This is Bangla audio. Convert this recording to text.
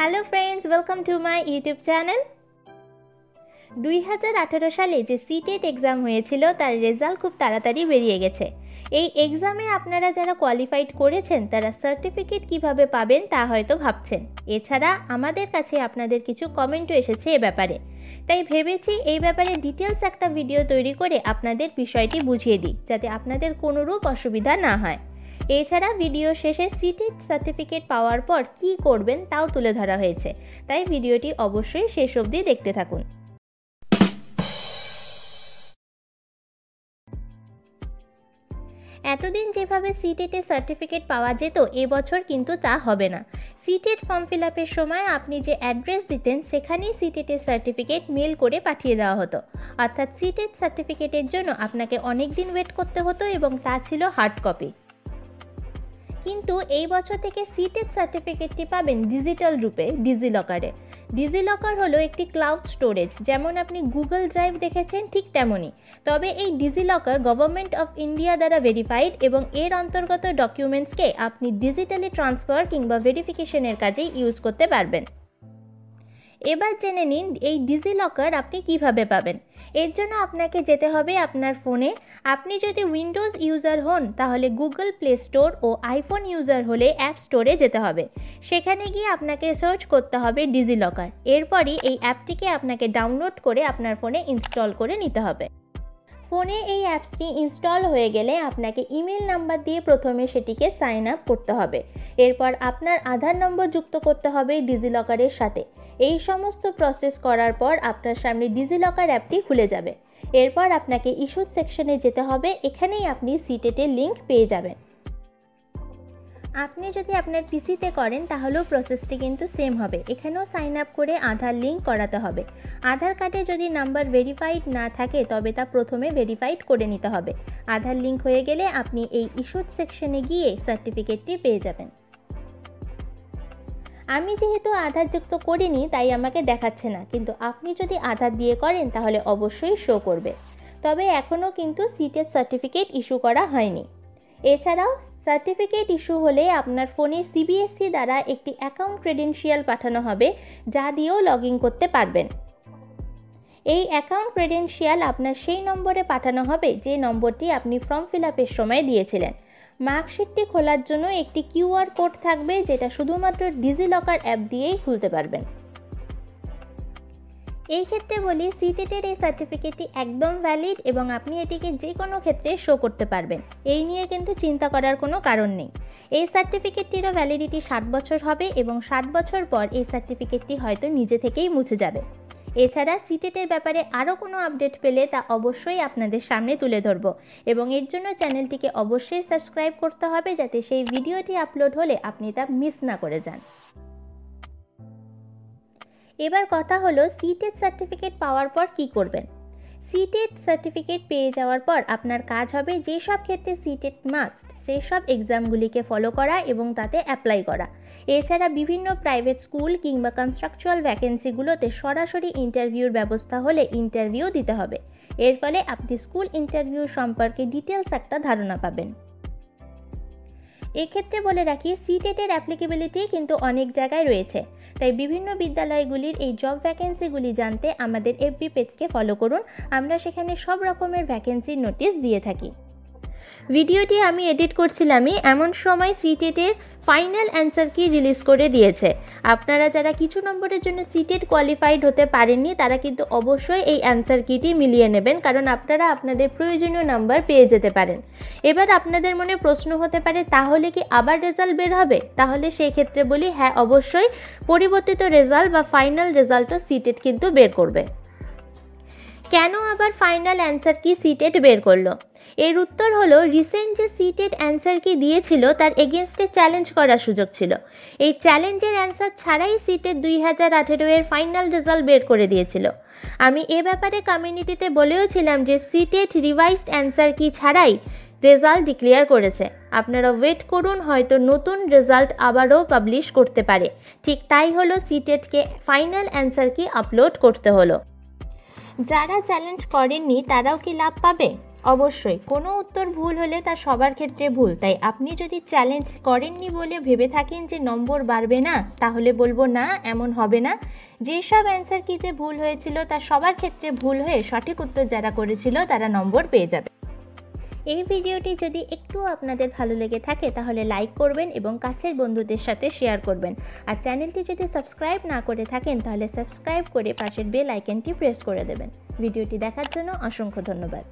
Hello friends welcome to my YouTube channel দুই হাজার আঠারো সালে যে সিটেট এক্সাম হয়েছিল, তার রেজাল্ট খুব তাড়াতাড়ি বেরিয়ে গেছে। এই এক্সামে আপনারা যারা কোয়ালিফাইড করেছেন, তারা সার্টিফিকেট কীভাবে পাবেন তা হয়তো ভাবছেন। এছাড়া আমাদের কাছে আপনাদের কিছু কমেন্টও এসেছে এ ব্যাপারে। তাই ভেবেছি এই ব্যাপারে ডিটেলস একটা ভিডিও তৈরি করে আপনাদের বিষয়টি বুঝিয়ে দিই, যাতে আপনাদের কোনোরূপ অসুবিধা না হয়। এছাড়া ভিডিও শেষে সিটেড সার্টিফিকেট পাওয়ার পর কি করবেন তাও তুলে ধরা হয়েছে। তাই ভিডিওটি অবশ্যই শেষ অবধি দেখতে থাকুন। এতদিন যেভাবে সিটেটে সার্টিফিকেট পাওয়া যেত এবছর কিন্তু তা হবে না। সিটেট ফর্ম ফিল আপের সময় আপনি যে অ্যাড্রেস দিতেন, সেখানেই সিটেটের সার্টিফিকেট মেল করে পাঠিয়ে দেওয়া হতো। অর্থাৎ সিটেট সার্টিফিকেটের জন্য আপনাকে অনেক দিন ওয়েট করতে হতো এবং তা ছিল হার্ড কপি। কিন্তু এই বছর থেকে সিটেড সার্টিফিকেটটি পাবেন ডিজিটাল রূপে ডিজিলকারে ডিজিলকার হলো একটি ক্লাউড স্টোরেজ যেমন আপনি গুগল ড্রাইভ দেখেছেন ঠিক তেমনই। তবে এই ডিজিলকার গভর্নমেন্ট অফ ইন্ডিয়া দ্বারা ভেরিফাইড এবং এর অন্তর্গত ডকুমেন্টসকে আপনি ডিজিটালি ট্রান্সফার কিংবা ভেরিফিকেশনের কাজে ইউজ করতে পারবেন। এবার জেনে নিন এই ডিজি লকার আপনি কীভাবে পাবেন। এর জন্য আপনাকে যেতে হবে আপনার ফোনে। আপনি যদি উইন্ডোজ ইউজার হন, তাহলে গুগল প্লে স্টোর ও আইফোন ইউজার হলে অ্যাপ স্টোরে যেতে হবে। সেখানে গিয়ে আপনাকে সার্চ করতে হবে ডিজি লকার। এরপরই এই অ্যাপটিকে আপনাকে ডাউনলোড করে আপনার ফোনে ইনস্টল করে নিতে হবে। ফোনে এই অ্যাপসটি ইনস্টল হয়ে গেলে আপনাকে ইমেল নাম্বার দিয়ে প্রথমে সেটিকে সাইন আপ করতে হবে। এরপর আপনার আধার নম্বর যুক্ত করতে হবে ডিজিলকারের সাথে। এই সমস্ত প্রসেস করার পর আপনার সামনে ডিজিলকার অ্যাপটি খুলে যাবে। এরপর আপনাকে ইস্যুড সেকশনে যেতে হবে। এখানেই আপনি সিটেটের লিঙ্ক পেয়ে যাবেন। আপনি যদি আপনার পিসিতে করেন, তাহলেও প্রসেসটি কিন্তু সেম হবে। এখানেও সাইন আপ করে আধার লিঙ্ক করাতে হবে। আধার কার্ডে যদি নাম্বার ভেরিফাইড না থাকে, তবে তা প্রথমে ভেরিফাইড করে নিতে হবে। আধার লিঙ্ক হয়ে গেলে আপনি এই ইস্যুড সেকশনে গিয়ে সার্টিফিকেটটি পেয়ে যাবেন। আমি যেহেতু আধার যুক্ত করিনি, তাই আমাকে দেখাচ্ছে না। কিন্তু আপনি যদি আধার দিয়ে করেন, তাহলে অবশ্যই শো করবে। তবে এখনও কিন্তু সিটের সার্টিফিকেট ইস্যু করা হয়নি। এছাড়াও সার্টিফিকেট ইস্যু হলে আপনার ফোনে সিবিএসসি দ্বারা একটি অ্যাকাউন্ট ক্রেডেন্সিয়াল পাঠানো হবে, যা দিয়েও লগ করতে পারবেন। এই অ্যাকাউন্ট ক্রেডেন্সিয়াল আপনার সেই নম্বরে পাঠানো হবে, যে নম্বরটি আপনি ফর্ম ফিল আপের সময় দিয়েছিলেন। মার্কশিটটি খোলার জন্য একটি কিউআর কোড থাকবে, যেটা শুধুমাত্র ডিজিলকার অ্যাপ দিয়েই খুলতে পারবেন। এই ক্ষেত্রে বলি সিটেটের এই সার্টিফিকেটটি একদম ভ্যালিড এবং আপনি এটিকে যে কোনো ক্ষেত্রে শো করতে পারবেন। এই নিয়ে কিন্তু চিন্তা করার কোনো কারণ নেই। এই সার্টিফিকেটটিরও ভ্যালিডিটি সাত বছর হবে এবং সাত বছর পর এই সার্টিফিকেটটি হয়তো নিজে থেকেই মুছে যাবে। এছাড়া সিটেটের ব্যাপারে আরও কোনো আপডেট পেলে তা অবশ্যই আপনাদের সামনে তুলে ধরব এবং এর জন্য চ্যানেলটিকে অবশ্যই সাবস্ক্রাইব করতে হবে যাতে সেই ভিডিওটি আপলোড হলে আপনি তা মিস না করে যান। এবার কথা হলো সিটেট সার্টিফিকেট পাওয়ার পর কি করবেন? সিটেট সার্টিফিকেট পেয়ে যাওয়ার পর আপনার কাজ হবে যেসব ক্ষেত্রে সিটেট মাস্ট সেই সব এক্সামগুলিকে ফলো করা এবং তাতে অ্যাপ্লাই করা। এছাড়া বিভিন্ন প্রাইভেট স্কুল কিংবা কনস্ট্রাকচুয়াল ভ্যাকেন্সিগুলোতে সরাসরি ইন্টারভিউর ব্যবস্থা হলে ইন্টারভিউ দিতে হবে। এর ফলে আপনি স্কুল ইন্টারভিউ সম্পর্কে ডিটেলস একটা ধারণা পাবেন। এক্ষেত্রে বলে রাখি সিটেটের অ্যাপ্লিকেবিলিটি কিন্তু অনেক জায়গায় রয়েছে। তাই বিভিন্ন বিদ্যালয়গুলির এই জব ভ্যাকেন্সিগুলি জানতে আমাদের এফবি পেজকে ফলো করুন। আমরা সেখানে সব রকমের ভ্যাকেন্সির নোটিশ দিয়ে থাকি। ভিডিওটি আমি এডিট করছিলামই, এমন সময় সিটেটের ফাইনাল অ্যান্সার কি রিলিজ করে দিয়েছে। আপনারা যারা কিছু নম্বরের জন্য সিটেড কোয়ালিফাইড হতে পারেননি, তারা কিন্তু অবশ্যই এই অ্যান্সার কিটি মিলিয়ে নেবেন, কারণ আপনারা আপনাদের প্রয়োজনীয় নাম্বার পেয়ে যেতে পারেন। এবার আপনাদের মনে প্রশ্ন হতে পারে, তাহলে কি আবার রেজাল্ট বের হবে? তাহলে সেই ক্ষেত্রে বলি হ্যাঁ অবশ্যই পরিবর্তিত রেজাল্ট বা ফাইনাল রেজাল্টও সিটেড কিন্তু বের করবে। কেন আবার ফাইনাল অ্যান্সার কি সিটেট বের করল? এর উত্তর হলো রিসেন্ট যে সিটেড অ্যান্সার কি দিয়েছিল তার এগেনস্টে চ্যালেঞ্জ করার সুযোগ ছিল। এই চ্যালেঞ্জের অ্যান্সার ছাড়াই সিটের দুই হাজার আঠেরো এর ফাইনাল রেজাল্ট বের করে দিয়েছিল। আমি এ ব্যাপারে কমিউনিটিতে বলেও ছিলাম যে সিটেড রিভাইসড অ্যান্সার কি ছাড়াই রেজাল্ট ডিক্লেয়ার করেছে। আপনারা ওয়েট করুন, হয়তো নতুন রেজাল্ট আবারও পাবলিশ করতে পারে। ঠিক তাই হলো সিটেটকে ফাইনাল অ্যান্সার কি আপলোড করতে হলো। যারা চ্যালেঞ্জ করেননি, তারাও কি লাভ পাবে? অবশ্যই। কোনো উত্তর ভুল হলে তা সবার ক্ষেত্রে ভুল। তাই আপনি যদি চ্যালেঞ্জ করেননি বলে ভেবে থাকেন যে নম্বর বাড়বে না, তাহলে বলব না, এমন হবে না। যেসব অ্যান্সার কিতে ভুল হয়েছিল, তা সবার ক্ষেত্রে ভুল হয়ে সঠিক উত্তর যারা করেছিল, তারা নম্বর পেয়ে যাবে। এই ভিডিওটি যদি একটু আপনাদের ভালো লেগে থাকে, তাহলে লাইক করবেন এবং কাছের বন্ধুদের সাথে শেয়ার করবেন। আর চ্যানেলটি যদি সাবস্ক্রাইব না করে থাকেন, তাহলে সাবস্ক্রাইব করে পাশের বেল আইকনটি প্রেস করে দেবেন। ভিডিওটি দেখার জন্য অসংখ্য ধন্যবাদ।